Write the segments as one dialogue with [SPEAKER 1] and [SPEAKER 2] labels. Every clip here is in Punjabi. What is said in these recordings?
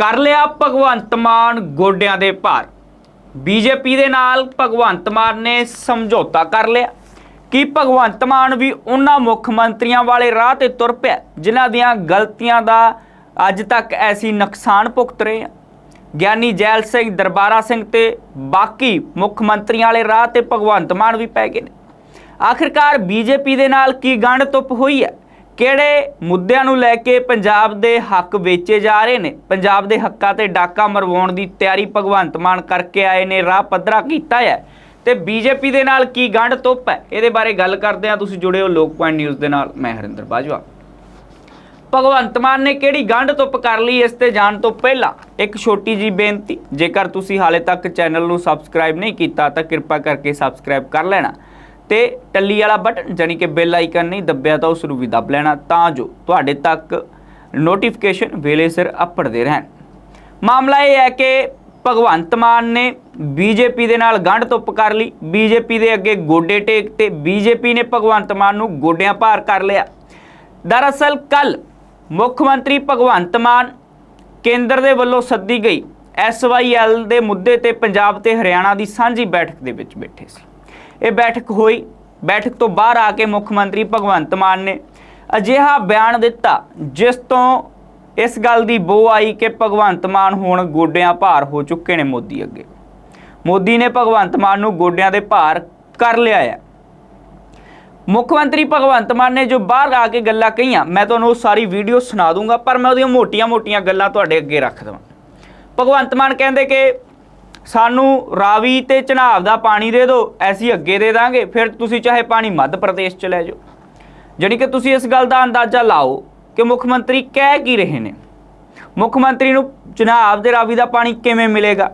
[SPEAKER 1] ਕਰ ਲਿਆ ਭਗਵੰਤ ਮਾਨ ਗੋਡਿਆਂ ਦੇ ਭਾਰ। ਬੀਜੇਪੀ ਦੇ ਨਾਲ ਭਗਵੰਤ ਮਾਨ ਨੇ ਸਮਝੌਤਾ ਕਰ ਲਿਆ। ਕਿ ਭਗਵੰਤ ਮਾਨ ਵੀ ਉਹਨਾਂ ਮੁੱਖ ਮੰਤਰੀਆਂ ਵਾਲੇ ਰਾਹ ਤੇ ਤੁਰ ਪਿਆ, ਜਿਨ੍ਹਾਂ ਦੀਆਂ ਗਲਤੀਆਂ ਦਾ ਅੱਜ ਤੱਕ ਐਸੀ ਨੁਕਸਾਨ ਭੁਗਤ ਰਹੇ ਆ? ਗਿਆਨੀ ਜੈਲ ਸਿੰਘ, ਦਰਬਾਰਾ ਸਿੰਘ ਤੇ ਬਾਕੀ ਮੁੱਖ ਮੰਤਰੀਆਂ ਵਾਲੇ ਰਾਹ ਤੇ ਭਗਵੰਤ ਮਾਨ ਵੀ ਪੈ ਗਏ ਨੇ। ਆਖਿਰਕਾਰ ਬੀਜੇਪੀ ਦੇ ਨਾਲ ਕੀ ਗੰਢ ਤੁੱਪ ਹੋਈ ਹੈ? ਕਿਹੜੇ ਮੁੱਦਿਆਂ ਨੂੰ ਲੈ ਕੇ ਪੰਜਾਬ ਦੇ ਹੱਕ ਵੇਚੇ ਜਾ ਰਹੇ ਨੇ? ਪੰਜਾਬ ਦੇ ਹੱਕਾਂ ਤੇ ਡਾਕਾ ਮਰਵਾਉਣ ਦੀ ਤਿਆਰੀ ਭਗਵੰਤ ਮਾਨ ਕਰਕੇ ਆਏ ਨੇ, ਰਾਹ ਪੱਧਰਾ ਕੀਤਾ ਹੈ। ਤੇ ਬੀਜੇਪੀ ਦੇ ਨਾਲ ਕੀ ਗੰਢ ਤੁਪ ਹੈ? ਇਹਦੇ ਬਾਰੇ ਗੱਲ ਕਰਦੇ ਹਾਂ। ਤੁਸੀਂ ਜੁੜੇ ਹੋ ਲੋਕ ਪੁਆਇੰਟ ਨਿਊਜ਼ ਦੇ ਨਾਲ। ਮੈਂ ਹਰਿੰਦਰ ਬਾਜਵਾ। ਭਗਵੰਤ ਮਾਨ ਨੇ ਕਿਹੜੀ ਗੰਢ ਤੁਪ ਕਰ ਲਈ? ਇਸ ਤੇ ਜਾਣ ਤੋਂ ਪਹਿਲਾਂ ਇੱਕ ਛੋਟੀ ਜੀ ਬੇਨਤੀ। ਜੇਕਰ ਤੁਸੀਂ ਹਾਲੇ ਤੱਕ ਚੈਨਲ ਨੂੰ ਸਬਸਕ੍ਰਾਈਬ ਨਹੀਂ ਕੀਤਾ, ਤਾਂ ਕਿਰਪਾ ਕਰਕੇ ਸਬਸਕ੍ਰਾਈਬ ਕਰ ਲੈਣਾ। ਤੇ ਟੱਲੀ ਵਾਲਾ ਬਟਨ ਜਾਨੀ ਕਿ ਬੈਲ ਆਈਕਨ ਨਹੀਂ ਦੱਬਿਆ ਤਾਂ ਉਸ ਨੂੰ ਵੀ ਦੱਬ ਲੈਣਾ। ਤਾਂ ਜੋ ਤੁਹਾਡੇ ਤੱਕ ਨੋਟੀਫਿਕੇਸ਼ਨ ਵੇਲੇ ਸਿਰ ਅਪੜਦੇ ਰਹਿਣ। ਮਾਮਲਾ ਇਹ ਹੈ ਕਿ ਭਗਵੰਤ ਮਾਨ ਨੇ ਬੀਜੇਪੀ ਦੇ ਨਾਲ ਗੰਢ ਧੁੱਪ ਕਰ ਲਈ। ਬੀਜੇਪੀ ਦੇ ਅੱਗੇ ਗੋਡੇ ਟੇਕ ਤੇ ਬੀਜੇਪੀ ਨੇ ਭਗਵੰਤ ਮਾਨ ਨੂੰ ਗੋਡਿਆਂ ਭਾਰ ਕਰ ਲਿਆ। ਦਰਅਸਲ ਕੱਲ ਮੁੱਖ ਮੰਤਰੀ ਭਗਵੰਤ ਮਾਨ ਕੇਂਦਰ ਦੇ ਵੱਲੋਂ ਸੱਦੀ ਗਈ। ਐਸਵਾਈਐਲ ਦੇ ਮੁੱਦੇ ਤੇ ਪੰਜਾਬ ਤੇ ਹਰਿਆਣਾ ਦੀ ਸਾਂਝੀ ਬੈਠਕ ਦੇ ਵਿੱਚ ਬੈਠੇ ਸੀ। ਇਹ ਬੈਠਕ ਹੋਈ। ਬੈਠਕ ਤੋਂ ਬਾਹਰ ਆ ਕੇ ਮੁੱਖ ਮੰਤਰੀ ਭਗਵੰਤ ਮਾਨ ਨੇ ਅਜਿਹਾ ਬਿਆਨ ਦਿੱਤਾ, ਜਿਸ ਤੋਂ ਇਸ ਗੱਲ ਦੀ ਬੋ ਆਈ ਕਿ ਭਗਵੰਤ ਮਾਨ ਹੁਣ ਗੋਡਿਆਂ ਭਾਰ ਹੋ ਚੁੱਕੇ ਨੇ ਮੋਦੀ ਅੱਗੇ। ਮੋਦੀ ਨੇ ਭਗਵੰਤ ਮਾਨ ਨੂੰ ਗੋਡਿਆਂ ਦੇ ਭਾਰ ਕਰ ਲਿਆ ਹੈ। ਮੁੱਖ ਮੰਤਰੀ ਭਗਵੰਤ ਮਾਨ ਨੇ ਜੋ ਬਾਹਰ ਆ ਕੇ ਗੱਲਾਂ ਕਹੀਆਂ, ਮੈਂ ਤੁਹਾਨੂੰ ਉਹ ਸਾਰੀ ਵੀਡੀਓ ਸੁਣਾ ਦੂੰਗਾ, ਪਰ ਮੈਂ ਉਹਦੀਆਂ ਮੋਟੀਆਂ-ਮੋਟੀਆਂ ਗੱਲਾਂ ਤੁਹਾਡੇ ਅੱਗੇ ਰੱਖ ਦਵਾਂ। ਭਗਵੰਤ ਮਾਨ ਕਹਿੰਦੇ ਕਿ ਸਾਨੂੰ ਰਾਵੀ ਤੇ ਚਨਾਬ ਦਾ ਪਾਣੀ ਦੇ ਦਿਓ ਐਸੀ ਅੱਗੇ ਦੇ ਦਾਂਗੇ, ਫਿਰ ਤੁਸੀਂ ਚਾਹੇ ਪਾਣੀ ਮੱਧ ਪ੍ਰਦੇਸ਼ ਚ ਲੈ ਜਾਓ। ਜਾਣੀ ਕਿ ਤੁਸੀਂ ਇਸ ਗੱਲ ਦਾ ਅੰਦਾਜ਼ਾ ਲਾਓ ਕਿ ਮੁੱਖ ਮੰਤਰੀ ਕਹਿ ਕੀ ਰਹੇ ਨੇ। ਮੁੱਖ ਮੰਤਰੀ ਨੂੰ ਚਨਾਬ ਦੇ ਰਾਵੀ ਦਾ ਪਾਣੀ ਕਿਵੇਂ ਮਿਲੇਗਾ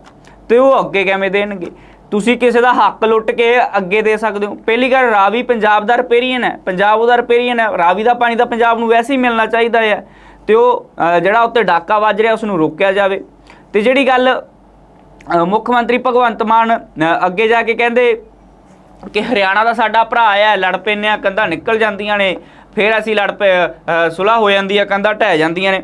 [SPEAKER 1] ਤੇ ਉਹ ਅੱਗੇ ਕਿਵੇਂ ਦੇਣਗੇ? ਤੁਸੀਂ ਕਿਸੇ ਦਾ ਹੱਕ ਲੁੱਟ ਕੇ ਅੱਗੇ ਦੇ ਸਕਦੇ ਹੋ। ਪਹਿਲੀ ਗੱਲ, ਰਾਵੀ ਪੰਜਾਬ ਦਾ ਰਿਪੇਰੀਅਨ ਹੈ। ਪੰਜਾਬ ਉਹਦਾ ਰਿਪੇਰੀਅਨ ਹੈ। ਰਾਵੀ ਦਾ ਪਾਣੀ ਤਾਂ ਪੰਜਾਬ ਨੂੰ ਵੈਸੇ ਹੀ ਮਿਲਣਾ ਚਾਹੀਦਾ ਹੈ। ਤੇ ਉਹ ਜਿਹੜਾ ਉੱਤੇ ਡਾਕਾ ਵੱਜ ਰਿਹਾ ਉਸ ਨੂੰ ਰੋਕਿਆ ਜਾਵੇ। ਤੇ ਜਿਹੜੀ ਗੱਲ ਮੁੱਖ ਮੰਤਰੀ ਭਗਵੰਤ ਮਾਨ ਅ, ਅੱਗੇ ਜਾ ਕੇ ਕਹਿੰਦੇ ਕਿ ਹਰਿਆਣਾ ਦਾ ਸਾਡਾ ਭਰਾ ਆ ਲੜ ਪੈਂਦੇ ਆ ਕੰਧਾਂ ਨਿਕਲ ਜਾਂਦੀਆਂ ਨੇ ਫਿਰ ਅਸੀਂ ਲੜ ਪਏ ਅ, ਸੁਲ੍ਹਾ ਹੋ ਜਾਂਦੀ ਆ ਕੰਧਾਂ ਢਹਿ ਜਾਂਦੀਆਂ ਨੇ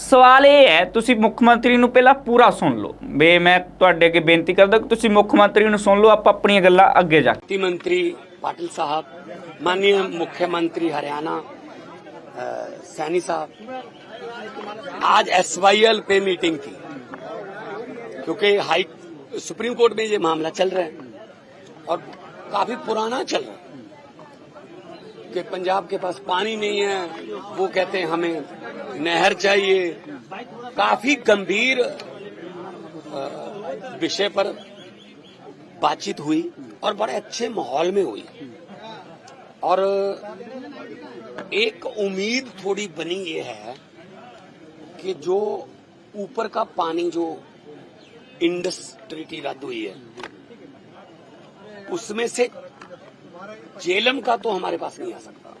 [SPEAKER 1] ਸਵਾਲ ਇਹ ਹੈ ਤੁਸੀਂ ਮੁੱਖ ਮੰਤਰੀ ਨੂੰ ਪਹਿਲਾਂ ਪੂਰਾ ਸੁਣ ਲਓ ਬੇ ਮੈਂ ਤੁਹਾਡੇ ਅੱਗੇ ਬੇਨਤੀ ਕਰਦਾ ਕਿ ਤੁਸੀਂ ਮੁੱਖ ਮੰਤਰੀ ਨੂੰ ਸੁਣ ਲਓ ਆਪਾਂ ਆਪਣੀਆਂ ਗੱਲਾਂ ਅੱਗੇ ਜਾ ਕੇ
[SPEAKER 2] वित्त मंत्री पाटिल साहब माननीय मुख्यमंत्री हरियाणा अ, सैनी साहब आज एसवाईएल पे मीटिंग थी क्योंकि हाई सुप्रीम कोर्ट में ये मामला चल रहा है और काफ़ी पुराना चल रहा है कि पंजाब के पास पानी नहीं है, वो कहते हैं हमें नहर चाहिए। काफ़ी गंभीर विषय पर बातचीत हुई और बड़े अच्छे माहौल में हुई। और एक उम्मीद थोड़ी बनी ये है कि जो ऊपर का पानी, जो इंडस ट्रीटी रद्द हुई है। उसमें से जेलम का तो हमारे पास नहीं आ सकता।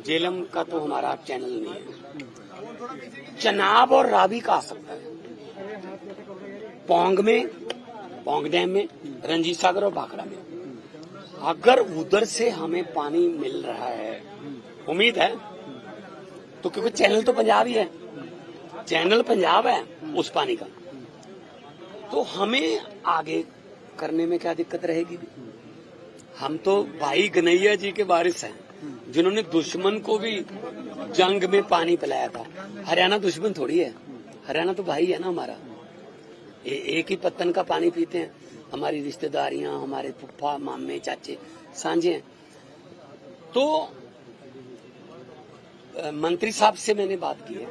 [SPEAKER 2] जेलम का तो हमारा चैनल नहीं है। चनाब और रावी का आ सकता है। पोंग में, पोंग डैम में, रंजीत सागर और भाखड़ा में। अगर उधर से हमें पानी मिल रहा है, उम्मीद है तो क्योंकि चैनल तो पंजाब ही है। चैनल पंजाब है, उस पानी का। तो हमें आगे करने में क्या दिक्कत रहेगी? हम तो भाई गनैया जी के वारिस हैं जिन्होंने दुश्मन को भी जंग में पानी पिलाया था। हरियाणा दुश्मन थोड़ी है। हरियाणा तो भाई है ना हमारा। ए, एक ही पत्तन का पानी पीते हैं। हमारी रिश्तेदारियाँ हमारे फुफ्फा मामे चाचे सांझे हैं। तो मंत्री साहब से मैंने बात की है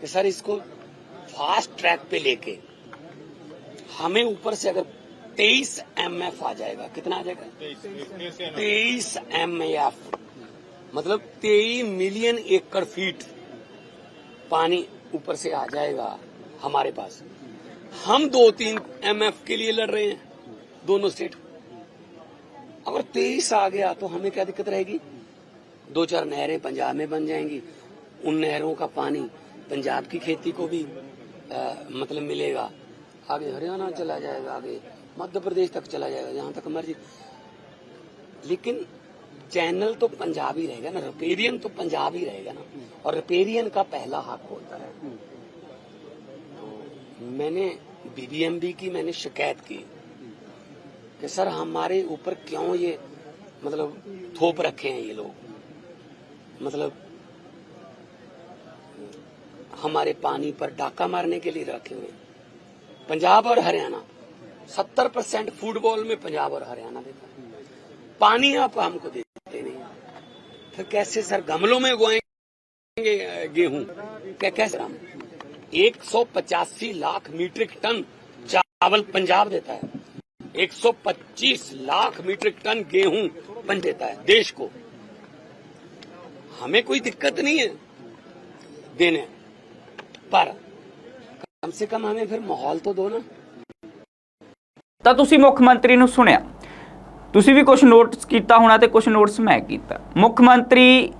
[SPEAKER 2] कि सर इसको फास्ट ट्रैक पे लेके हमें ऊपर से अगर 23 एमएफ आ जाएगा कितना आ जाएगा? तेईस एमएफ मतलब 23 मिलियन एकड़ फीट पानी ऊपर से आ जाएगा हमारे पास। हम दो तीन एमएफ के लिए लड़ रहे हैं दोनों स्टेट अगर तेईस आ गया तो हमें क्या दिक्कत रहेगी? दो चार नहरें पंजाब में बन जाएँगी। उन नहरों का पानी पंजाब की खेती को भी आ, मतलब मिलेगा। आगे हरियाणा चला जाएगा, आगे मध्य प्रदेश तक चला जाएगा, जहाँ तक मर्ज़ी। लेकिन चैनल तो पंजाबी रहेगा ना रिपेरियन तो पंजाबी रहेगा ना, और रिपेरियन का पहला हक होता है। तो मैंने बीबीएमबी की मैंने शिकायत की कि, सर, हमारे ऊपर क्यों ये मतलब थोप रखे हैं ये लोग? मतलब हमारे पानी पर डाका मारने के लिए रखे हुए हैं। पंजाब और हरियाणा। सत्तर परसेंट फुटबॉल में पंजाब और हरियाणा देता है पानी आप हमको देते नहीं फिर कैसे सर गमलों में उगाएँगे गेहूँ? क्या कैसे हम एक सौ पचासी लाख मीट्रिक टन चावल पंजाब देता है। 125 लाख मीट्रिक टन गेहूँ बन देता है देश को। हमें कोई दिक्कत नहीं है देने। पर से कम हमें फिर माहौल तो दो ना
[SPEAKER 1] ਤਾਂ ਤੁਸੀਂ ਮੁੱਖ ਮੰਤਰੀ ਨੂੰ ਸੁਣਿਆ ਤੁਸੀਂ ਵੀ ਕੁਝ ਨੋਟਸ ਕੀਤਾ ਹੋਣਾ ਤੇ ਕੁਝ ਨੋਟਸ ਮੈਂ ਕੀਤਾ ਮੁੱਖ ਮੰਤਰੀ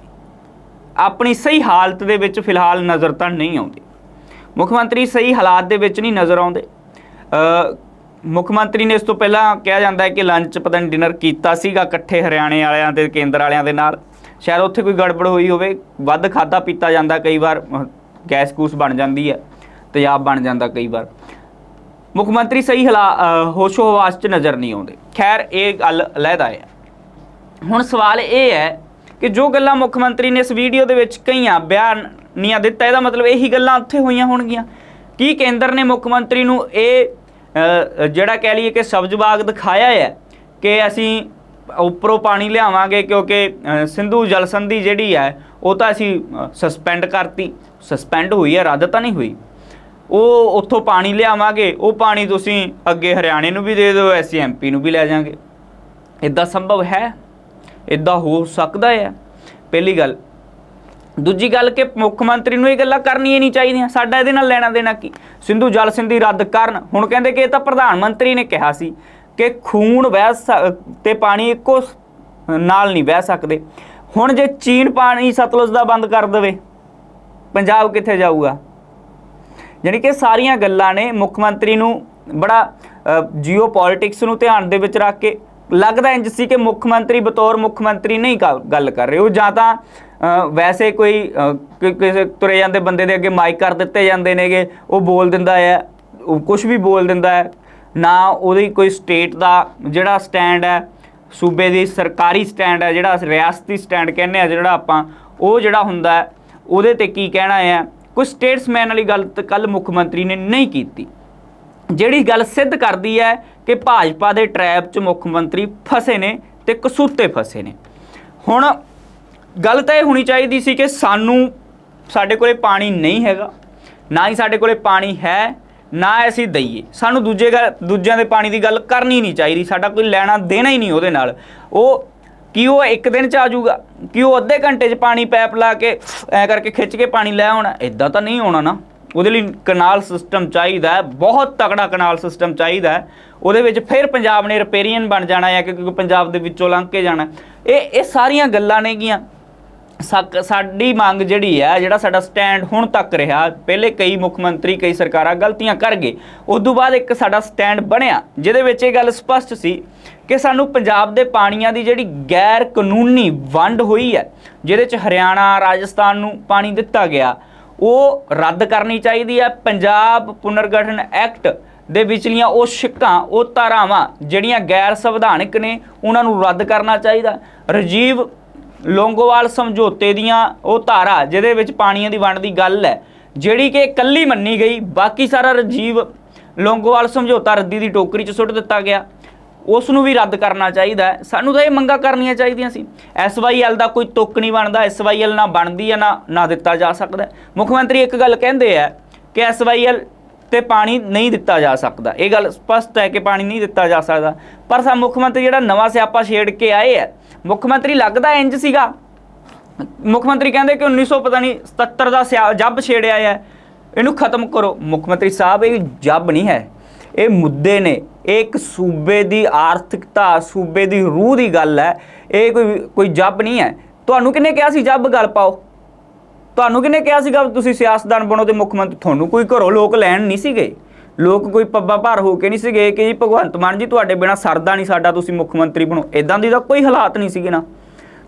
[SPEAKER 1] ਆਪਣੀ ਸਹੀ ਹਾਲਤ ਦੇ ਵਿੱਚ ਫਿਲਹਾਲ ਨਜ਼ਰ ਤਾਂ ਨਹੀਂ ਆਉਂਦੇ ਮੁੱਖ ਮੰਤਰੀ ਸਹੀ ਹਾਲਾਤ ਦੇ ਵਿੱਚ ਨਹੀਂ ਨਜ਼ਰ ਆਉਂਦੇ ਅ, ਮੁੱਖ ਮੰਤਰੀ ਨੇ ਇਸ ਤੋਂ ਪਹਿਲਾਂ ਕਿਹਾ ਜਾਂਦਾ ਹੈ ਕਿ ਲੰਚ ਪਤਾ ਨਹੀਂ ਡਿਨਰ ਕੀਤਾ ਸੀਗਾ ਇਕੱਠੇ ਹਰਿਆਣੇ ਵਾਲਿਆਂ ਤੇ ਕੇਂਦਰ ਵਾਲਿਆਂ ਦੇ ਨਾਲ ਸ਼ਾਇਦ ਉੱਥੇ ਕੋਈ ਗੜਬੜ ਹੋਈ ਹੋਵੇ ਵੱਧ ਖਾਦਾ ਪੀਤਾ ਜਾਂਦਾ ਕਈ ਵਾਰ ਅ, ਗੈਸ ਕੂਸ ਬਣ ਜਾਂਦੀ ਹੈ ਤੇਜ਼ਾਬ ਬਣ ਜਾਂਦਾ ਕਈ ਵਾਰ। ਮੁੱਖ ਮੰਤਰੀ ਸਹੀ ਹਲਾ ਅ, ਹੋਸ਼ੋ ਹਵਾਸ 'ਚ ਨਜ਼ਰ ਨਹੀਂ ਆਉਂਦੇ। ਖੈਰ ਇਹ ਗੱਲ ਅਲੱਗਾ ਹੈ। ਹੁਣ ਸਵਾਲ ਇਹ ਹੈ ਕਿ ਜੋ ਗੱਲਾਂ ਮੁੱਖ ਮੰਤਰੀ ਨੇ ਇਸ ਵੀਡੀਓ ਦੇ ਵਿੱਚ ਕਹੀਆਂ ਨਹੀਂ ਦਿੱਤਾ ਇਹਦਾ ਮਤਲਬ ਇਹੀ ਗੱਲਾਂ ਉੱਥੇ ਹੋਈਆਂ ਹੋਣਗੀਆਂ। ਕੀ ਕੇਂਦਰ ਨੇ ਮੁੱਖ ਮੰਤਰੀ ਨੂੰ ਇਹ ਜਿਹੜਾ ਕਹਿ ਲਈਏ ਕਿ ਸਬਜ਼ ਬਾਗ ਦਿਖਾਇਆ ਹੈ ਕਿ ਅਸੀਂ ਉੱਪਰੋਂ ਪਾਣੀ ਲਿਆਵਾਂਗੇ ਕਿਉਂਕਿ ਸਿੰਧੂ ਜਲ ਸੰਧੀ ਜਿਹੜੀ ਹੈ ਉਹ ਤਾਂ ਅਸੀਂ ਸਸਪੈਂਡ ਕਰਤੀ। ਸਸਪੈਂਡ ਹੋਈ ਹੈ ਰੱਦ ਤਾਂ ਨਹੀਂ ਹੋਈ। ਉਹ ਉੱਥੋਂ ਪਾਣੀ ਲਿਆਵਾਂਗੇ, ਉਹ ਪਾਣੀ ਤੁਸੀਂ ਅੱਗੇ ਹਰਿਆਣੇ ਨੂੰ ਵੀ ਦੇ ਦਿਓ ਐਸਸੀ ਐਮਪੀ ਨੂੰ ਵੀ ਲੈ ਜਾਾਂਗੇ। ਇਦਾਂ ਸੰਭਵ ਹੈ? ਇਦਾਂ ਹੋ ਸਕਦਾ ਹੈ? ਪਹਿਲੀ ਗੱਲ। ਦੂਜੀ ਗੱਲ ਕਿ ਮੁੱਖ ਮੰਤਰੀ ਨੂੰ ਇਹ ਗੱਲਾਂ ਕਰਨੀਆਂ ਨਹੀਂ ਚਾਹੀਦੀਆਂ। ਸਾਡਾ ਇਹਦੇ ਨਾਲ ਲੈਣਾ ਦੇਣਾ ਕੀ? ਸਿੰਧੂ ਜਲ ਸਿੰਧੀ ਰੱਦ ਕਰਨ। ਹੁਣ ਕਹਿੰਦੇ ਕਿ ਇਹ ਤਾਂ ਪ੍ਰਧਾਨ ਮੰਤਰੀ ਨੇ ਕਿਹਾ ਸੀ ਕਿ ਖੂਨ ਵਹਿ ਸ- ਤੇ ਪਾਣੀ ਇੱਕੋ ਨਾਲ ਨਹੀਂ ਵਹਿ ਸਕਦੇ। ਹੁਣ ਜੇ ਚੀਨ ਪਾਣੀ ਸਤਲੁਜ ਦਾ ਬੰਦ ਕਰ ਦੇਵੇ, ਪੰਜਾਬ ਕਿੱਥੇ ਜਾਊਗਾ? ਯਾਨੀ ਕਿ ਸਾਰੀਆਂ ਗੱਲਾਂ ਨੇ ਮੁੱਖ ਮੰਤਰੀ ਨੂੰ ਬੜਾ ਜੀਓ ਪੋਲਿਟਿਕਸ ਨੂੰ ਧਿਆਨ ਦੇ ਵਿੱਚ ਰੱਖ ਕੇ ਲੱਗਦਾ ਇੰਜ ਸੀ ਕਿ ਮੁੱਖ ਮੰਤਰੀ ਬਤੌਰ ਮੁੱਖ ਮੰਤਰੀ ਨਹੀਂ ਗੱਲ ਕਰ ਰਹੇ। ਉਹ ਜਾਂ ਤਾਂ ਵੈਸੇ ਕੋਈ ਕਿਸੇ ਤੁਰੇ ਜਾਂਦੇ ਬੰਦੇ ਦੇ ਅੱਗੇ ਮਾਈਕ ਕਰ ਦਿੱਤੇ ਜਾਂਦੇ ਨੇਗੇ, ਉਹ ਬੋਲ ਦਿੰਦਾ ਹੈ ਕੁਝ ਵੀ ਬੋਲ ਦਿੰਦਾ ਹੈ, ਨਾ ਉਹਦੀ ਕੋਈ ਸਟੇਟ ਦਾ ਜਿਹੜਾ ਸਟੈਂਡ ਹੈ, ਸੂਬੇ ਦੀ ਸਰਕਾਰੀ ਸਟੈਂਡ ਹੈ, ਜਿਹੜਾ ਰਿਆਸਤੀ ਸਟੈਂਡ ਕਹਿੰਦੇ ਆ ਜਿਹੜਾ ਆਪਾਂ, ਉਹ ਜਿਹੜਾ ਹੁੰਦਾ ਉਹਦੇ ਤੇ ਕੀ ਕਹਿਣਾ ਹੈ ਕੋਈ ਸਟੇਟਸਮੈਨ ਵਾਲੀ ਗੱਲ ਤਾਂ ਕੱਲ ਮੁੱਖ ਮੰਤਰੀ ਨੇ ਨਹੀਂ ਕੀਤੀ। ਜਿਹੜੀ ਗੱਲ ਸਿੱਧ ਕਰਦੀ ਹੈ ਕਿ ਭਾਜਪਾ ਦੇ ਟਰੈਪ 'ਚ ਮੁੱਖ ਮੰਤਰੀ ਫਸੇ ਨੇ ਤੇ ਕਸੂਤੇ ਫਸੇ ਨੇ। ਹੁਣ ਗੱਲ ਤਾਂ ਇਹ ਹੋਣੀ ਚਾਹੀਦੀ ਸੀ ਕਿ ਸਾਨੂੰ ਸਾਡੇ ਕੋਲੇ ਪਾਣੀ ਨਹੀਂ ਹੈਗਾ, ਨਾ ਹੀ ਸਾਡੇ ਕੋਲੇ ਪਾਣੀ ਹੈ, ਨਾ ਅਸੀਂ ਦਈਏ। ਸਾਨੂੰ ਦੂਜੇ ਗੱਲ ਦੂਜਿਆਂ ਦੇ ਪਾਣੀ ਦੀ ਗੱਲ ਕਰਨੀ ਨਹੀਂ ਚਾਹੀਦੀ, ਸਾਡਾ ਕੋਈ ਲੈਣਾ ਦੇਣਾ ਹੀ ਨਹੀਂ ਉਹਦੇ ਨਾਲ। ਉਹ ਕੀ ਉਹ ਇੱਕ ਦਿਨ ਚ ਆ ਜਾਊਗਾ? ਕੀ ਉਹ ਅੱਧੇ ਘੰਟੇ ਚ ਪਾਣੀ ਪਾਈਪ ਲਾ ਕੇ, ਐ ਕਰਕੇ ਖਿੱਚ ਕੇ ਪਾਣੀ ਲੈ ਆਉਣਾ? ਇਦਾਂ ਤਾਂ ਨਹੀਂ ਹੋਣਾ ਨਾ। ਉਹਦੇ ਲਈ ਕਨਾਲ ਸਿਸਟਮ ਚਾਹੀਦਾ ਹੈ, ਬਹੁਤ ਤਕੜਾ ਕਨਾਲ ਸਿਸਟਮ ਚਾਹੀਦਾ ਹੈ। ਉਹਦੇ ਵਿੱਚ ਫਿਰ ਪੰਜਾਬ ਨੇ ਰਿਪੇਰੀਅਨ ਬਣ ਜਾਣਾ ਹੈ ਕਿਉਂਕਿ ਪੰਜਾਬ ਦੇ ਵਿੱਚੋਂ ਲੰਘ ਕੇ ਜਾਣਾ। ਇਹ ਇਹ ਸਾਰੀਆਂ ਗੱਲਾਂ ਨੇਗੀਆਂ। ਸਕ- ਸਾਡੀ ਮੰਗ ਜਿਹੜੀ ਹੈ, ਜਿਹੜਾ ਸਾਡਾ ਸਟੈਂਡ ਹੁਣ ਤੱਕ ਰਿਹਾ, ਪਹਿਲੇ ਕਈ ਮੁੱਖ ਮੰਤਰੀ, ਕਈ ਸਰਕਾਰਾਂ ਗਲਤੀਆਂ ਕਰ ਗਏ। ਉਸ ਤੋਂ ਬਾਅਦ ਇੱਕ ਸਾਡਾ ਸਟੈਂਡ ਬਣਿਆ, ਜਿਹਦੇ ਵਿੱਚ ਇਹ ਗੱਲ ਸਪਸ਼ਟ ਸੀ ਕਿ ਸਾਨੂੰ ਪੰਜਾਬ ਦੇ ਪਾਣੀਆਂ ਦੀ ਜਿਹੜੀ ਗੈਰ ਕਾਨੂੰਨੀ ਵੰਡ ਹੋਈ ਹੈ, ਜਿਹਦੇ ਚ ਹਰਿਆਣਾ, ਰਾਜਸਥਾਨ ਨੂੰ ਪਾਣੀ ਦਿੱਤਾ ਗਿਆ, ਉਹ ਰੱਦ ਕਰਨੀ ਚਾਹੀਦੀ ਹੈ। ਪੰਜਾਬ ਪੁਨਰਗਠਨ ਐਕਟ ਦੇ ਵਿਚਲੀਆਂ ਉਹ ਸ਼ਿੱਕਾਂ ਉਹ ਧਾਰਾਵਾਂ ਜਿਹੜੀਆਂ ਗੈਰ ਸੰਵਿਧਾਨਕ ਨੇ, ਉਹਨਾਂ ਨੂੰ ਰੱਦ ਕਰਨਾ ਚਾਹੀਦਾ। ਰਾਜੀਵ ਲੋਂਗੋਵਾਲ ਸਮਝੌਤੇ ਦੀਆਂ ਉਹ ਧਾਰਾ, ਜਿਹਦੇ ਵਿੱਚ ਪਾਣੀਆਂ ਦੀ ਵੰਡ ਦੀ ਗੱਲ ਹੈ, ਜਿਹੜੀ ਕਿ ਇਕੱਲੀ ਮੰਨੀ ਗਈ, ਬਾਕੀ ਸਾਰਾ ਰਾਜੀਵ ਲੋਂਗੋਵਾਲ ਸਮਝੌਤਾ ਰੱਦੀ ਦੀ ਟੋਕਰੀ 'ਚ ਸੁੱਟ ਦਿੱਤਾ ਗਿਆ। ਉਸ ਨੂੰ ਵੀ ਰੱਦ ਕਰਨਾ ਚਾਹੀਦਾ ਸਾਨੂੰ ਤਾਂ ਇਹ ਮੰਗਾਂ ਕਰਨੀਆਂ ਚਾਹੀਦੀਆਂ ਸੀ। ਐਸਵਾਈਐਲ ਦਾ ਕੋਈ ਤੁੱਕ ਨਹੀਂ ਬਣਦਾ ਐਸਵਾਈਐਲ ਨਾ ਬਣਦੀ ਹੈ, ਨਾ ਨਾ ਦਿੱਤਾ ਜਾ ਸਕਦਾ ਮੁੱਖ ਮੰਤਰੀ ਇੱਕ ਗੱਲ ਕਹਿੰਦੇ ਆ ਕਿ ਐਸਵਾਈਐਲ ਤੇ ਪਾਣੀ ਨਹੀਂ ਦਿੱਤਾ ਜਾ ਸਕਦਾ। ਇਹ ਗੱਲ ਸਪਸ਼ਟ ਹੈ ਕਿ ਪਾਣੀ ਨਹੀਂ ਦਿੱਤਾ ਜਾ ਸਕਦਾ। ਪਰ ਸਾ ਮੁੱਖ ਮੰਤਰੀ ਜਿਹੜਾ ਨਵਾਂ ਸਿਆਪਾ ਛੇੜ ਕੇ ਆਏ ਹੈ ਮੁੱਖ ਮੰਤਰੀ ਲੱਗਦਾ ਇੰਜ ਸੀਗਾ? ਮੁੱਖ ਮੰਤਰੀ ਕਹਿੰਦੇ ਕਿ 1900 ਪਤਾ ਨਹੀਂ 77 ਦਾ ਸਿਆ- ਜੱਬ ਛੇੜਿਆ ਹੈ ਇਹਨੂੰ ਖਤਮ ਕਰੋ। ਮੁੱਖ ਮੰਤਰੀ ਸਾਹਿਬ, ਇਹ ਜੱਬ ਨਹੀਂ ਹੈ। ਇਹ ਮੁੱਦੇ ਨੇ। ਇਹ ਇੱਕ ਸੂਬੇ ਦੀ ਆਰਥਿਕਤਾ, ਸੂਬੇ ਦੀ ਰੂਹ ਦੀ ਗੱਲ ਹੈ। ਇਹ ਕੋਈ ਕੋਈ ਜੱਬ ਨਹੀਂ ਹੈ। ਤੁਹਾਨੂੰ ਕਿਹਨੇ ਕਿਹਾ ਸੀ ਜੱਬ ਗੱਲ ਪਾਓ? ਤੁਹਾਨੂੰ ਕਿਹਨੇ ਕਿਹਾ ਸੀਗਾ ਤੁਸੀਂ ਸਿਆਸਤਦਾਨ ਬਣੋ ਤੇ ਮੁੱਖ ਮੰਤਰੀ, ਤੁਹਾਨੂੰ ਕੋਈ ਘਰੋਂ ਲੋਕ ਲੈਣ ਨਹੀਂ ਸੀਗੇ। ਲੋਕ ਕੋਈ ਪੱਬਾ ਭਾਰ ਹੋ ਕੇ ਨਹੀਂ ਸੀਗੇ। ਕਿ ਜੀ ਭਗਵੰਤ ਮਾਨ ਜੀ ਤੁਹਾਡੇ ਬਿਨਾ ਸਰਦਾ ਨਹੀਂ ਸਾਡਾ, ਤੁਸੀਂ ਮੁੱਖ ਮੰਤਰੀ ਬਣੋ। ਇਦਾਂ ਦੀ ਤਾਂ ਕੋਈ ਹਾਲਾਤ ਨਹੀਂ ਸੀਗੇ ਨਾ।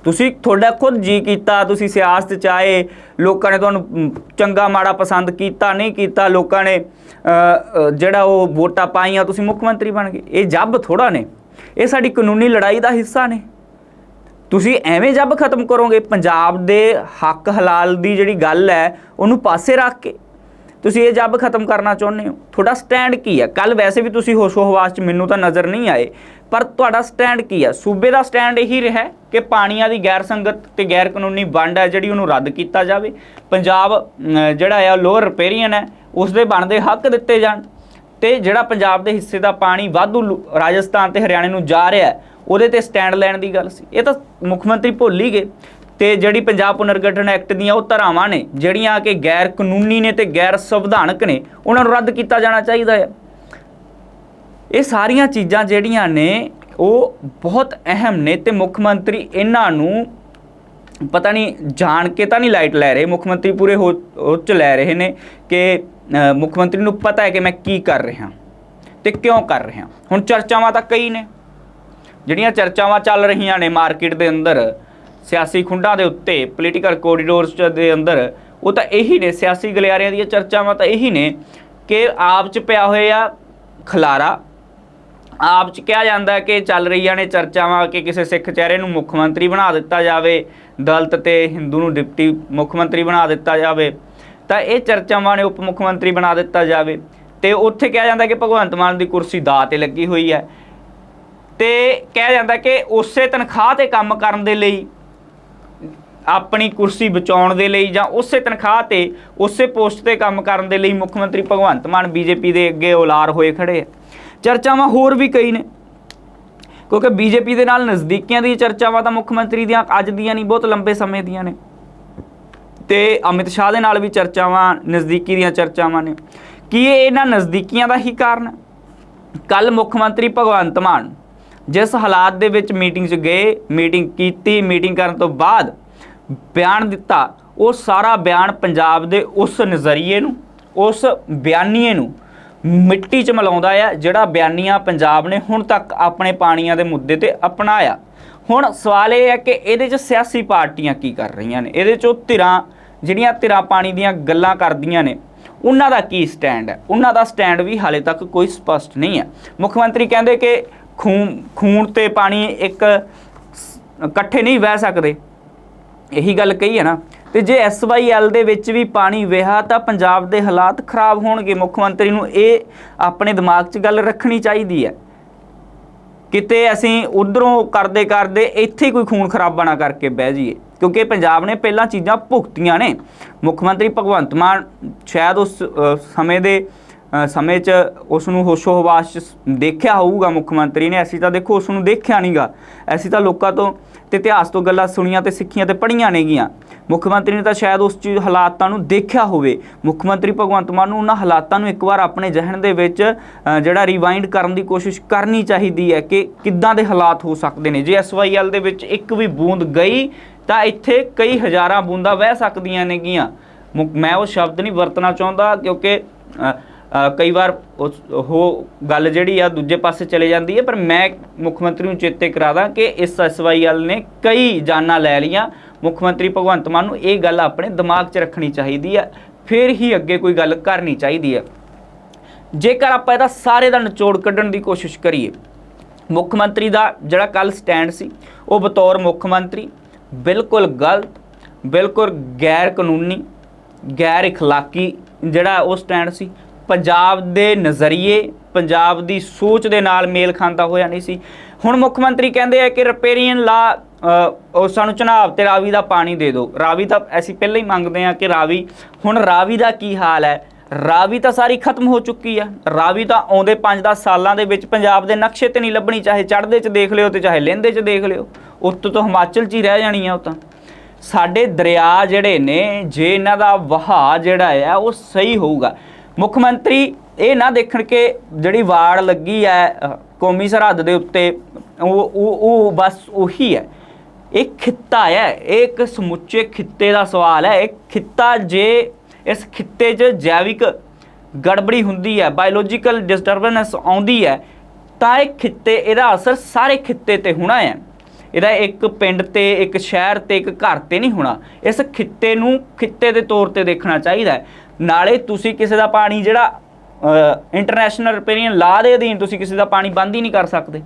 [SPEAKER 1] ਤੁਸੀਂ ਤੁਹਾਡਾ ਖੁਦ ਜੀ ਕੀਤਾ, ਤੁਸੀਂ ਸਿਆਸਤ ਚ ਆਏ, ਲੋਕਾਂ ਨੇ ਤੁਹਾਨੂੰ ਚੰਗਾ ਮਾੜਾ ਪਸੰਦ ਕੀਤਾ, ਨਹੀਂ ਕੀਤਾ, ਲੋਕਾਂ ਨੇ ਜਿਹੜਾ ਉਹ ਵੋਟਾਂ ਪਾਈਆਂ, ਤੁਸੀਂ ਮੁੱਖ ਮੰਤਰੀ ਬਣ ਗਏ। ਇਹ ਜੱਬ ਥੋੜਾ ਨੇ। ਇਹ ਸਾਡੀ ਕਾਨੂੰਨੀ ਲੜਾਈ ਦਾ ਹਿੱਸਾ ਨੇ। ਤੁਸੀਂ ਐਵੇਂ ਜੱਬ ਖਤਮ ਕਰੋਗੇ, ਪੰਜਾਬ ਦੇ ਹੱਕ ਹਲਾਲ ਦੀ ਜਿਹੜੀ ਗੱਲ ਹੈ, ਉਹਨੂੰ ਪਾਸੇ ਰੱਖ ਕੇ। ਤੁਸੀਂ ਇਹ ਜੱਬ ਖਤਮ ਕਰਨਾ ਚਾਹੁੰਦੇ ਹੋ। ਤੁਹਾਡਾ ਸਟੈਂਡ ਕੀ ਹੈ ਕੱਲ ਵੈਸੇ ਵੀ ਤੁਸੀਂ ਹੋਸ਼ੋ ਹਵਾਸ ਚ ਮੈਨੂੰ ਤਾਂ ਨਜ਼ਰ ਨਹੀਂ ਆਏ, ਪਰ ਤੁਹਾਡਾ ਸਟੈਂਡ ਕੀ ਹੈ ਸੂਬੇ ਦਾ ਸਟੈਂਡ ਇਹੀ ਰਿਹਾ ਕਿ ਪਾਣੀਆਂ ਦੀ ਗੈਰ ਸੰਗਤ ਤੇ ਗੈਰ ਕਾਨੂੰਨੀ ਵੰਡ ਹੈ, ਜਿਹੜੀ ਉਹਨੂੰ ਰੱਦ ਕੀਤਾ ਜਾਵੇ। ਪੰਜਾਬ ਜਿਹੜਾ ਆ, ਲੋਅਰ ਰਿਪੇਰੀਅਨ ਹੈ ਉਸ ਦੇ ਬਣਦੇ ਹੱਕ ਦਿੱਤੇ ਜਾਣ। ਤੇ ਜਿਹੜਾ ਪੰਜਾਬ ਦੇ ਹਿੱਸੇ ਦਾ ਪਾਣੀ ਵਾਧੂ ਲੁ- ਰਾਜਸਥਾਨ ਤੇ ਹਰਿਆਣੇ ਨੂੰ ਜਾ ਰਿਹਾ, ਉਹਦੇ ਤੇ ਸਟੈਂਡ ਲੈਣ ਦੀ ਗੱਲ ਸੀ। ਇਹ ਤਾਂ ਮੁੱਖ ਮੰਤਰੀ ਭੁੱਲ ਹੀ ਗਏ। ਤੇ ਜਿਹੜੀ ਪੰਜਾਬ ਪੁਨਰਗਠਨ ਐਕਟ ਦੀਆਂ ਉਹ ਧਾਰਾਵਾਂ ਨੇ, ਜਿਹੜੀਆਂ ਕਿ ਗੈਰ ਕਾਨੂੰਨੀ ਨੇ ਤੇ ਗੈਰ ਸੰਵਿਧਾਨਕ ਨੇ, ਉਹਨਾਂ ਨੂੰ ਰੱਦ ਕੀਤਾ ਜਾਣਾ ਚਾਹੀਦਾ ਹੈ। ਇਹ ਸਾਰੀਆਂ ਚੀਜ਼ਾਂ ਜਿਹੜੀਆਂ ਨੇ, ਉਹ ਬਹੁਤ ਅਹਿਮ ਨੇ ਤੇ ਮੁੱਖ ਮੰਤਰੀ ਇਹਨਾਂ ਨੂੰ ਪਤਾ ਨਹੀਂ, ਜਾਣ ਕੇ ਤਾਂ ਨਹੀਂ ਲਾਈਟ ਲੈ ਰਹੇ, ਮੁੱਖ ਮੰਤਰੀ ਪੂਰੇ ਹੋ, ਉਹ 'ਚ ਲੈ ਰਹੇ ਨੇ ਕਿ ਮੁੱਖ ਮੰਤਰੀ ਨੂੰ ਪਤਾ ਹੈ ਕਿ ਮੈਂ ਕੀ ਕਰ ਰਿਹਾ ਤੇ ਕਿਉਂ ਕਰ ਰਿਹਾ ਹੁਣ ਚਰਚਾਵਾਂ ਤਾਂ ਕਈ ਨੇ, ਜਿਹੜੀਆਂ ਚਰਚਾਵਾਂ ਚੱਲ ਰਹੀਆਂ ਨੇ ਮਾਰਕੀਟ ਦੇ ਅੰਦਰ ਸਿਆਸੀ ਖੁੰਡਾਂ ਦੇ ਉੱਤੇ ਪੋਲੀਟੀਕਲ ਕੋਰੀਡੋਰਸ ਦੇ ਅੰਦਰ, ਉਹ ਤਾਂ ਇਹੀ ਨੇ ਸਿਆਸੀ ਗਲਿਆਰਿਆਂ ਦੀਆਂ ਚਰਚਾਵਾਂ ਤਾਂ ਇਹੀ ਨੇ ਕਿ ਆਪ 'ਚ ਪਿਆ ਹੋਇਆ ਖਲਾਰਾ, ਆਪ ਚ ਕਿਹਾ ਜਾਂਦਾ ਕਿ ਚੱਲ ਰਹੀਆਂ ਨੇ ਚਰਚਾਵਾਂ ਕਿ ਕਿਸੇ ਸਿੱਖ ਚਿਹਰੇ ਨੂੰ ਮੁੱਖ ਮੰਤਰੀ ਬਣਾ ਦਿੱਤਾ ਜਾਵੇ, ਦਲਤ ਤੇ ਹਿੰਦੂ ਨੂੰ ਡਿਪਟੀ ਮੁੱਖ ਮੰਤਰੀ ਬਣਾ ਦਿੱਤਾ ਜਾਵੇ, ਤਾਂ ਇਹ ਚਰਚਾਵਾਂ ਨੇ ਉਪ ਮੁੱਖ ਮੰਤਰੀ ਬਣਾ ਦਿੱਤਾ ਜਾਵੇ। ਤੇ ਉੱਥੇ ਕਿਹਾ ਜਾਂਦਾ ਕਿ ਭਗਵੰਤ ਮਾਨ ਦੀ ਕੁਰਸੀ ਦਾ ਤੇ ਲੱਗੀ ਹੋਈ ਹੈ। ਤੇ ਕਿਹਾ ਜਾਂਦਾ ਕਿ ਉਸੇ ਤਨਖਾਹ ਤੇ ਕੰਮ ਕਰਨ ਦੇ ਲਈ ਆਪਣੀ ਕੁਰਸੀ ਬਚਾਉਣ ਦੇ ਲਈ ਜਾਂ ਉਸੇ ਤਨਖਾਹ ਤੇ, ਉਸੇ ਪੋਸਟ ਤੇ ਕੰਮ ਕਰਨ ਦੇ ਲਈ ਮੁੱਖ ਮੰਤਰੀ ਭਗਵੰਤ ਮਾਨ ਬੀਜੇਪੀ ਦੇ ਅੱਗੇ ਉਲਾਰ ਹੋਏ ਖੜੇ ਆ। ਚਰਚਾਵਾਂ ਹੋਰ ਵੀ ਕਈ ਨੇ। ਕਿਉਂਕਿ ਬੀਜੇਪੀ ਦੇ ਨਾਲ ਨਜ਼ਦੀਕੀਆਂ ਦੀ ਚਰਚਾਵਾਂ ਤਾਂ ਮੁੱਖ ਮੰਤਰੀ ਦੀਆਂ ਅੱਜ ਦੀਆਂ ਨਹੀਂ, ਬਹੁਤ ਲੰਬੇ ਸਮੇਂ ਦੀਆਂ ਨੇ। ਤੇ ਅਮਿਤ ਸ਼ਾਹ ਦੇ ਨਾਲ ਵੀ ਚਰਚਾਵਾਂ, ਨਜ਼ਦੀਕੀ ਦੀਆਂ ਚਰਚਾਵਾਂ ਨੇ। ਕੀ ਇਹ ਇਹਨਾਂ ਨਜ਼ਦੀਕੀਆਂ ਦਾ ਹੀ ਕਾਰਨ? ਕੱਲ ਮੁੱਖ ਮੰਤਰੀ ਭਗਵੰਤ ਮਾਨ ਜਿਸ ਹਾਲਾਤ ਦੇ ਵਿੱਚ ਮੀਟਿੰਗ 'ਚ ਗਏ ਮੀਟਿੰਗ ਕੀਤੀ ਮੀਟਿੰਗ ਕਰਨ ਤੋਂ ਬਾਅਦ ਬਿਆਨ ਦਿੱਤਾ, ਉਹ ਸਾਰਾ ਬਿਆਨ ਪੰਜਾਬ ਦੇ ਉਸ ਨਜ਼ਰੀਏ ਨੂੰ, ਉਸ ਬਿਆਨੀਏ ਨੂੰ ਮਿੱਟੀ 'ਚ ਮਿਲਾਉਂਦਾ ਆ, ਜਿਹੜਾ ਬਿਆਨੀਆਂ ਪੰਜਾਬ ਨੇ ਹੁਣ ਤੱਕ ਆਪਣੇ ਪਾਣੀਆਂ ਦੇ ਮੁੱਦੇ ਤੇ ਅਪਣਾਇਆ। ਹੁਣ ਸਵਾਲ ਇਹ ਹੈ ਕਿ ਇਹਦੇ 'ਚ ਸਿਆਸੀ ਪਾਰਟੀਆਂ ਕੀ ਕਰ ਰਹੀਆਂ ਨੇ? ਇਹਦੇ 'ਚੋਂ ਧਿਰਾਂ, ਜਿਹੜੀਆਂ ਧਿਰਾਂ ਪਾਣੀ ਦੀਆਂ ਗੱਲਾਂ ਕਰਦੀਆਂ ਨੇ, ਉਹਨਾਂ ਦਾ ਕੀ ਸਟੈਂਡ ਹੈ? ਉਹਨਾਂ ਦਾ ਸਟੈਂਡ ਵੀ ਹਾਲੇ ਤੱਕ ਕੋਈ ਸਪਸ਼ਟ ਨਹੀਂ ਹੈ। ਮੁੱਖ ਮੰਤਰੀ ਕਹਿੰਦੇ ਕਿ ਖੂਨ ਖੂਨ ਤੇ ਪਾਣੀ ਇੱਕ ਇਕੱਠੇ ਨਹੀਂ ਵਹਿ ਸਕਦੇ। ਇਹੀ ਗੱਲ ਕਹੀ ਹੈ ਨਾ। ਤੇ ਜੇ ਐਸਵਾਈਐਲ ਦੇ ਵਿੱਚ ਵੀ ਪਾਣੀ ਵਹਿਆ ਤਾਂ ਪੰਜਾਬ ਦੇ ਹਾਲਾਤ ਖਰਾਬ ਹੋਣਗੇ। ਮੁੱਖ ਮੰਤਰੀ ਨੂੰ ਇਹ ਆਪਣੇ ਦਿਮਾਗ 'ਚ ਗੱਲ ਰੱਖਣੀ ਚਾਹੀਦੀ ਹੈ। ਕਿਤੇ ਅਸੀਂ ਉਧਰੋਂ ਕਰਦੇ ਕਰਦੇ ਇੱਥੇ ਕੋਈ ਖੂਨ ਖਰਾਬਾ ਨਾ ਕਰਕੇ ਬਹਿ ਜਾਈਏ। ਕਿਉਂਕਿ ਪੰਜਾਬ ਨੇ ਪਹਿਲਾਂ ਚੀਜ਼ਾਂ ਭੁਗਤੀਆਂ ਨੇ। ਮੁੱਖ ਮੰਤਰੀ ਭਗਵੰਤ ਮਾਨ ਸ਼ਾਇਦ ਉਸ ਸਮੇਂ ਦੇ ਸਮੇਂ 'ਚ ਉਸ ਨੂੰ ਹੋਸ਼ੋ ਹਵਾਸ 'ਚ ਦੇਖਿਆ ਹੋਊਗਾ ਮੁੱਖ ਮੰਤਰੀ ਨੇ। ਅਸੀਂ ਤਾਂ ਦੇਖੋ ਉਸ ਨੂੰ ਦੇਖਿਆ ਨਹੀਂਗਾ ਅਸੀਂ ਤਾਂ ਲੋਕਾਂ ਤੋਂ ਤੇ ਇਤਿਹਾਸ ਤੋਂ ਗੱਲਾਂ ਸੁਣੀਆਂ ਤੇ ਸਿੱਖੀਆਂ ਤੇ ਪੜ੍ਹੀਆਂ ਨੇਗੀਆਂ। ਮੁੱਖ ਮੰਤਰੀ ਨੇ ਤਾਂ ਸ਼ਾਇਦ ਉਸ ਚੀਜ਼ ਹਾਲਾਤਾਂ ਨੂੰ ਦੇਖਿਆ ਹੋਵੇ। ਮੁੱਖ ਮੰਤਰੀ ਭਗਵੰਤ ਮਾਨ ਨੂੰ ਉਹਨਾਂ ਹਾਲਾਤਾਂ ਨੂੰ ਇੱਕ ਵਾਰ ਆਪਣੇ ਜ਼ਿਹਨ ਦੇ ਵਿੱਚ ਜਿਹੜਾ ਰਿਵਾਈਂਡ ਕਰਨ ਦੀ ਕੋਸ਼ਿਸ਼ ਕਰਨੀ ਚਾਹੀਦੀ ਹੈ ਕਿ ਕਿੱਦਾਂ ਦੇ ਹਾਲਾਤ ਹੋ ਸਕਦੇ ਨੇ। ਜੇ ਐਸਵਾਈਐਲ ਦੇ ਵਿੱਚ ਇੱਕ ਵੀ ਬੂੰਦ ਗਈ, ਤਾਂ ਇੱਥੇ ਕਈ ਹਜ਼ਾਰਾਂ ਬੂੰਦਾਂ ਵਹਿ ਸਕਦੀਆਂ ਨੇਗੀਆਂ। ਮੁ- ਮੈਂ ਉਹ ਸ਼ਬਦ ਨਹੀਂ ਵਰਤਣਾ ਚਾਹੁੰਦਾ ਕਿਉਂਕਿ ਕਈ ਵਾਰ ਉਹ ਗੱਲ ਜਿਹੜੀ ਆ ਦੂਜੇ ਪਾਸੇ ਚਲੇ ਜਾਂਦੀ ਹੈ, ਪਰ ਮੈਂ ਮੁੱਖ ਮੰਤਰੀ ਨੂੰ ਚੇਤੇ ਕਰਾ ਦਾਂ ਕਿ ਇਸ ਐਸਵਾਈਐਲ ਨੇ ਕਈ ਜਾਨਾਂ ਲੈ ਲੀਆਂ ਮੁੱਖ ਮੰਤਰੀ ਭਗਵੰਤ ਮਾਨ ਨੂੰ ਇਹ ਗੱਲ ਆਪਣੇ ਦਿਮਾਗ 'ਚ ਰੱਖਣੀ ਚਾਹੀਦੀ ਹੈ ਫਿਰ ਹੀ ਅੱਗੇ ਕੋਈ ਗੱਲ ਕਰਨੀ ਚਾਹੀਦੀ ਹੈ ਜੇਕਰ ਆਪਾਂ ਇਹਦਾ ਸਾਰੇ ਦਾ ਨਿਚੋੜ ਕੱਢਣ ਦੀ ਕੋਸ਼ਿਸ਼ ਕਰੀਏ, ਮੁੱਖ ਮੰਤਰੀ ਦਾ ਜਿਹੜਾ ਕੱਲ ਸਟੈਂਡ ਸੀ, ਉਹ ਬਤੌਰ ਮੁੱਖ ਮੰਤਰੀ, ਬਿਲਕੁਲ ਗਲਤ, ਬਿਲਕੁਲ ਗੈਰ ਕਾਨੂੰਨੀ, ਗੈਰ اخਲਾਕੀ ਜਿਹੜਾ ਉਹ ਸਟੈਂਡ ਸੀ ਪੰਜਾਬ ਦੇ ਨਜ਼ਰੀਏ, ਪੰਜਾਬ ਦੀ ਸੋਚ ਦੇ ਨਾਲ ਮੇਲ ਖਾਂਦਾ ਹੋਇਆ ਨਹੀਂ ਸੀ। ਹੁਣ ਮੁੱਖ ਮੰਤਰੀ ਕਹਿੰਦੇ ਆ ਕਿ ਰਿਪੇਰੀਅਨ ਲਾ ਉਹ ਸਾਨੂੰ ਚਨਾਬ ਤੇ ਰਾਵੀ ਦਾ ਪਾਣੀ ਦੇ ਦਿਓ। ਰਾਵੀ ਤਾਂ ਅਸੀਂ ਪਹਿਲਾਂ ਹੀ ਮੰਗਦੇ ਆ ਕਿ ਰਾਵੀ, ਹੁਣ ਰਾਵੀ ਦਾ ਕੀ ਹਾਲ ਹੈ? ਰਾਵੀ ਤਾਂ ਸਾਰੀ ਖਤਮ ਹੋ ਚੁੱਕੀ ਆ। ਰਾਵੀ ਤਾਂ ਆਉਂਦੇ 5-10 ਸਾਲਾਂ ਦੇ ਵਿੱਚ ਪੰਜਾਬ ਦੇ ਨਕਸ਼ੇ ਤੇ ਨਹੀਂ ਲੱਭਣੀ, ਚਾਹੇ ਚੜ੍ਹਦੇ 'ਚ ਦੇਖ ਲਿਓ ਤੇ ਚਾਹੇ ਲਹਿੰਦੇ 'ਚ ਦੇਖ ਲਿਓ। ਉੱਤੋਂ ਤੋਂ ਹਿਮਾਚਲ 'ਚ ਹੀ ਰਹਿ ਜਾਣੀ ਆ ਉਹ ਤਾਂ। ਸਾਡੇ ਦਰਿਆ ਜਿਹੜੇ ਨੇ, ਜੇ ਇਹਨਾਂ ਦਾ ਵਹਾਅ ਜਿਹੜਾ ਆ, ਉਹ ਸਹੀ ਹੋਊਗਾ। ਮੁੱਖ ਮੰਤਰੀ ਇਹ ਨਾ ਦੇਖਣ ਕਿ ਜਿਹੜੀ ਵਾੜ ਲੱਗੀ ਹੈ ਕੌਮੀ ਸਰਹੱਦ ਦੇ ਉੱਤੇ, ਉਹ ਉਹ ਉਹ ਬਸ ਉਹੀ ਹੈ। ਇਹ ਖਿੱਤਾ ਹੈ, ਇਹ ਇੱਕ ਸਮੁੱਚੇ ਖਿੱਤੇ ਦਾ ਸਵਾਲ ਹੈ। ਇਹ ਖਿੱਤਾ ਜੇ, ਇਸ ਖਿੱਤੇ 'ਚ ਜੈਵਿਕ ਗੜਬੜੀ ਹੁੰਦੀ ਹੈ ਬਾਇਓਲੋਜੀਕਲ ਡਿਸਟਰਬੈਂਸ ਆਉਂਦੀ ਹੈ, ਤਾਂ ਇਹ ਖਿੱਤੇ, ਇਹਦਾ ਅਸਰ ਸਾਰੇ ਖਿੱਤੇ ਤੇ ਹੋਣਾ ਹੈ। ਇਹਦਾ ਇੱਕ ਪਿੰਡ ਤੇ, ਇੱਕ ਸ਼ਹਿਰ ਤੇ, ਇੱਕ ਘਰ ਤੇ ਨਹੀਂ ਹੋਣਾ। ਇਸ ਖਿੱਤੇ ਨੂੰ ਖਿੱਤੇ ਦੇ ਤੌਰ ਤੇ ਦੇਖਣਾ ਚਾਹੀਦਾ ਹੈ। ਨਾਲੇ ਤੁਸੀਂ ਕਿਸੇ ਦਾ ਪਾਣੀ ਜਿਹੜਾ ਇੰਟਰਨੈਸ਼ਨਲ ਰਿਪੇਰੀਅਨ ਲਾ ਦੇ ਅਧੀਨ ਤੁਸੀਂ ਕਿਸੇ ਦਾ ਪਾਣੀ ਬੰਦ ਹੀ ਨਹੀਂ ਕਰ ਸਕਦੇ।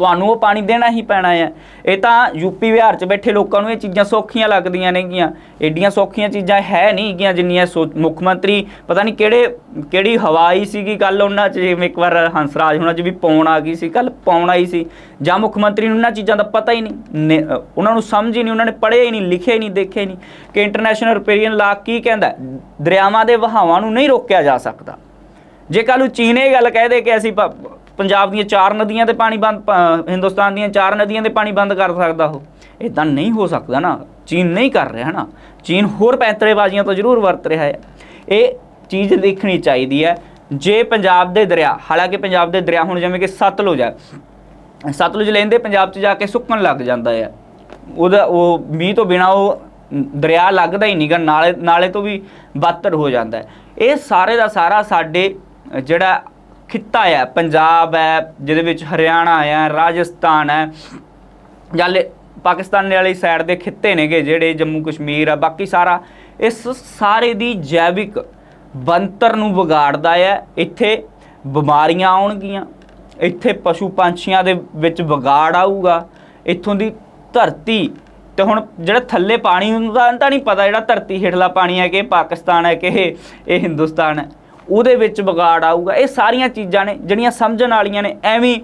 [SPEAKER 1] ਤੁਹਾਨੂੰ ਉਹ ਪਾਣੀ ਦੇਣਾ ਹੀ ਪੈਣਾ ਹੈ। ਇਹ ਤਾਂ ਯੂਪੀ ਬਿਹਾਰ 'ਚ ਬੈਠੇ ਲੋਕਾਂ ਨੂੰ ਇਹ ਚੀਜ਼ਾਂ ਸੌਖੀਆਂ ਲੱਗਦੀਆਂ ਨੇਗੀਆਂ। ਏਡੀਆਂ ਸੌਖੀਆਂ ਚੀਜ਼ਾਂ ਹੈ ਨਹੀਂ ਗੀਆਂ ਜਿੰਨੀਆਂ ਸੋ- ਮੁੱਖ ਮੰਤਰੀ, ਪਤਾ ਨਹੀਂ ਕਿਹੜੇ, ਕਿਹੜੀ ਹਵਾ ਆਈ ਸੀਗੀ ਕੱਲ ਉਹਨਾਂ 'ਚ, ਜਿਵੇਂ ਇੱਕ ਵਾਰ ਹੰਸਰਾਜ ਹੋਣਾ 'ਚ ਵੀ ਪੌਣ ਆ ਗਈ ਸੀ ਕੱਲ ਪੌਣ ਆਈ ਸੀ। ਜਾਂ ਮੁੱਖ ਮੰਤਰੀ ਨੂੰ ਇਹਨਾਂ ਚੀਜ਼ਾਂ ਦਾ ਪਤਾ ਹੀ ਨਹੀਂ। ਨੇ- ਉਹਨਾਂ ਨੂੰ ਸਮਝ ਹੀ ਨਹੀਂ, ਉਹਨਾਂ ਨੇ ਪੜ੍ਹਿਆ ਹੀ ਨਹੀਂ ਲਿਖਿਆ ਹੀ ਨਹੀਂ ਦੇਖਿਆ ਹੀ ਨਹੀਂ। ਕਿ ਇੰਟਰਨੈਸ਼ਨਲ ਰਿਪੇਰੀਅਨ ਲਾ ਕੀ ਕਹਿੰਦਾ ਦਰਿਆਵਾਂ ਦੇ ਵਹਾਵਾਂ ਨੂੰ ਨਹੀਂ ਰੋਕਿਆ ਜਾ ਸਕਦਾ। ਜੇ ਕੱਲ੍ਹ ਨੂੰ ਚੀਨ ਇਹ ਗੱਲ ਕਹਿ ਦੇ ਕਿ ਅਸੀਂ ਪ- ਪੰਜਾਬ ਦੀਆਂ ਚਾਰ ਨਦੀਆਂ ਤੇ ਪਾਣੀ ਬੰਦ ਹਿੰਦੁਸਤਾਨ ਦੀਆਂ ਚਾਰ ਨਦੀਆਂ ਤੇ ਪਾਣੀ ਬੰਦ ਕਰ ਸਕਦਾ ਉਹ। ਇਦਾਂ ਨਹੀਂ ਹੋ ਸਕਦਾ ਨਾ। ਚੀਨ ਨਹੀਂ ਕਰ ਰਿਹਾ ਨਾ ਚੀਨ ਹੋਰ ਪੈਂਤਰੇਬਾਜ਼ੀਆਂ ਤੋਂ ਜ਼ਰੂਰ ਵਰਤ ਰਿਹਾ ਹੈ। ਇਹ ਚੀਜ਼ ਦੇਖਣੀ ਚਾਹੀਦੀ ਹੈ। ਜੇ ਪੰਜਾਬ ਦੇ ਦਰਿਆ, ਹਾਲਾਂਕਿ ਪੰਜਾਬ ਦੇ ਦਰਿਆ ਹੁਣ ਜਿਵੇਂ ਕਿ ਸਤਲੁਜ ਹੈ। ਸਤਲੁਜ ਲੈਂਦੇ ਪੰਜਾਬ 'ਚ ਜਾ ਕੇ ਸੁੱਕਣ ਲੱਗ ਜਾਂਦਾ ਹੈ। ਉਹਦਾ, ਉਹ ਮੀਂਹ ਤੋਂ ਬਿਨਾ ਉਹ ਦਰਿਆ ਲੱਗਦਾ ਹੀ ਨਹੀਂਗਾ। ਨਾਲੇ ਨਾਲੇ ਤੋਂ ਵੀ ਬਦਤਰ ਹੋ ਜਾਂਦਾ ਇਹ ਸਾਰੇ ਦਾ ਸਾਰਾ ਸਾਡੇ ਜਿਹੜਾ ਖਿੱਤਾ ਹੈ, ਪੰਜਾਬ ਹੈ, ਜਿਹਦੇ ਵਿੱਚ ਹਰਿਆਣਾ ਹੈ, ਰਾਜਸਥਾਨ ਹੈ। ਜਾਂ ਪਾਕਿਸਤਾਨ ਵਾਲੀ ਸਾਈਡ ਦੇ ਖਿੱਤੇ ਨੇਗੇ ਜਿਹੜੇ ਜੰਮੂ ਕਸ਼ਮੀਰ ਆ, ਬਾਕੀ ਸਾਰਾ ਇਸ ਸਾਰੇ ਦੀ ਜੈਵਿਕ ਬੰਤਰ ਨੂੰ ਵਿਗਾੜਦਾ ਹੈ। ਇੱਥੇ ਬਿਮਾਰੀਆਂ ਆਉਣਗੀਆਂ, ਇੱਥੇ ਪਸ਼ੂ ਪੰਛੀਆਂ ਦੇ ਵਿੱਚ ਵਿਗਾੜ ਆਊਗਾ। ਇੱਥੋਂ ਦੀ ਧਰਤੀ, ਤੇ ਹੁਣ ਜਿਹੜਾ ਥੱਲੇ ਪਾਣੀ ਹੁੰਦਾ ਤਾਂ ਨਹੀਂ ਪਤਾ ਜਿਹੜਾ ਧਰਤੀ ਹੇਠਲਾ ਪਾਣੀ ਹੈ ਕਿ ਇਹ ਪਾਕਿਸਤਾਨ ਹੈ ਕਿ ਇਹ ਹਿੰਦੁਸਤਾਨ ਹੈ। ਉਹਦੇ ਵਿੱਚ ਵਿਗਾੜ ਆਊਗਾ। ਇਹ ਸਾਰੀਆਂ ਚੀਜ਼ਾਂ ਨੇ ਜਿਹੜੀਆਂ ਸਮਝਣ ਵਾਲੀਆਂ ਨੇ ਐਵੇਂ ਹੀ,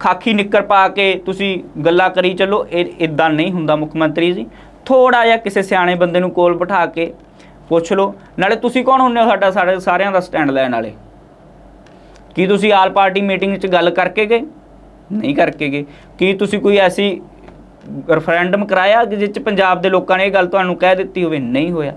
[SPEAKER 1] ਖਾਕੀ ਨਿੱਕਰ ਪਾ ਕੇ ਤੁਸੀਂ ਗੱਲਾਂ ਕਰੀ ਚੱਲੋ। ਇਹ ਇਦਾਂ ਨਹੀਂ ਹੁੰਦਾ ਮੁੱਖ ਮੰਤਰੀ ਜੀ। ਥੋੜਾ ਜਿਹਾ ਕਿਸੇ ਸਿਆਣੇ ਬੰਦੇ ਨੂੰ ਕੋਲ ਬਿਠਾ ਕੇ ਪੁੱਛ ਲਓ। ਨਾਲੇ ਤੁਸੀਂ ਕੌਣ ਹੁੰਦੇ ਹੋ ਸਾਡਾ ਸਾਡੇ ਸਾਰਿਆਂ ਦਾ ਸਟੈਂਡ ਲੈਣ ਵਾਲੇ? ਕੀ ਤੁਸੀਂ ਆਲ ਪਾਰਟੀ ਮੀਟਿੰਗ 'ਚ ਗੱਲ ਕਰਕੇ ਗਏ? ਨਹੀਂ ਕਰਕੇ ਗਏ। ਕੀ ਤੁਸੀਂ ਕੋਈ ਐਸੀ ਰੈਫਰੈਂਡਮ ਕਰਾਇਆ ਕਿ ਜਿਸ 'ਚ ਪੰਜਾਬ ਦੇ ਲੋਕਾਂ ਨੇ ਇਹ ਗੱਲ ਤੁਹਾਨੂੰ ਕਹਿ ਦਿੱਤੀ ਹੋਵੇ? ਨਹੀਂ ਹੋਇਆ।